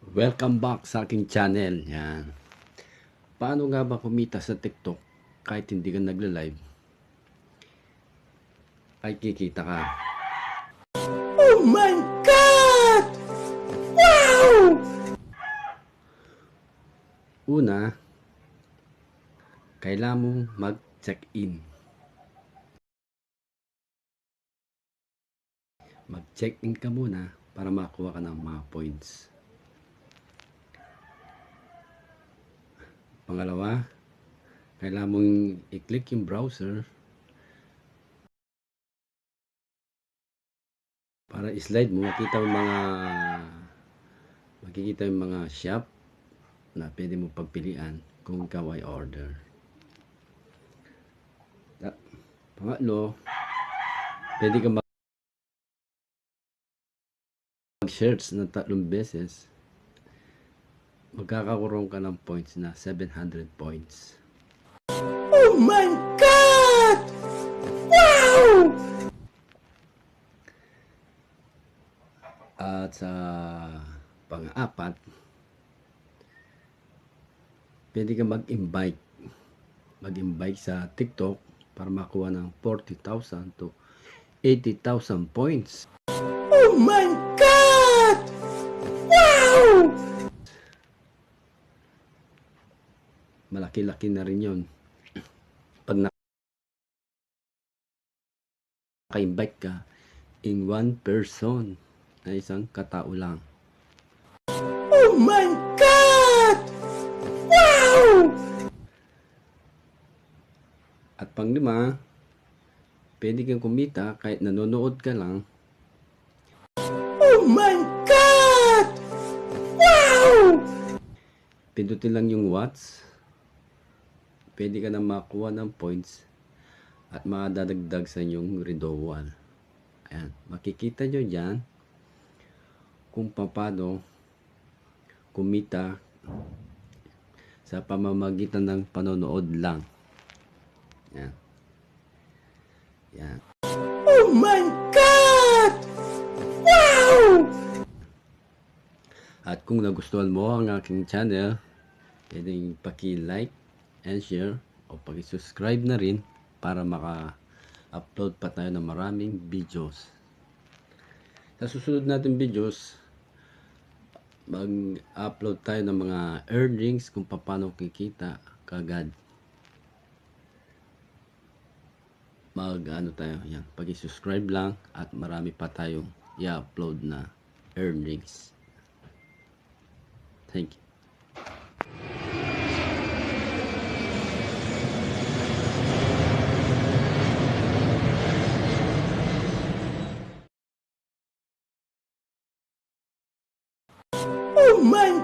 Welcome back sa aking channel. Yan. Paano nga ba kumita sa TikTok kahit hindi ka nagla-live? Ay kikita ka. Oh my God! Wow! Una, kailangan mong mag-check-in. Mag-check-in ka muna para makakuha ka ng mga points. Pangalawa, kailangan mong i-click yung browser para i-slide mo, makita mo mga makikita yung mga shop na pwede mo pagpilian kung ikaw ay order. Pangatlo, pwede ka mag search ng tatlong beses magkakaroon ka ng points na 700 points. Oh my God! Wow! At sa pang-apat, pwede ka mag-invite. Mag-invite sa TikTok para makuha ng 40,000 to 80,000 points. Oh my God! Wow! Malaki-laki na rin yon. Pag naka-invite ka in one person na isang katao lang. Oh my God! Wow! At panglima, pwede kang kumita kahit nanonood ka lang Oh my God! Wow! pindutin lang yung watts, pwede ka na makuha ng points at makadadagdag sa inyong renewal. Ayan, makikita nyo dyan kung paano kumita sa pamamagitan ng panonood lang. Yan. Yan. Oh my God! Wow! At kung nagustuhan mo ang aking channel, pwedeng paki-like and share o paki-subscribe na rin para maka-upload pa tayo ng maraming videos. Sa susunod natin videos, mag-upload tayo ng mga earnings kung paano kikita kagad. Mag ano tayo, yan, paki-subscribe lang at marami pa tayong i-upload na earnings. Thank you. Oh my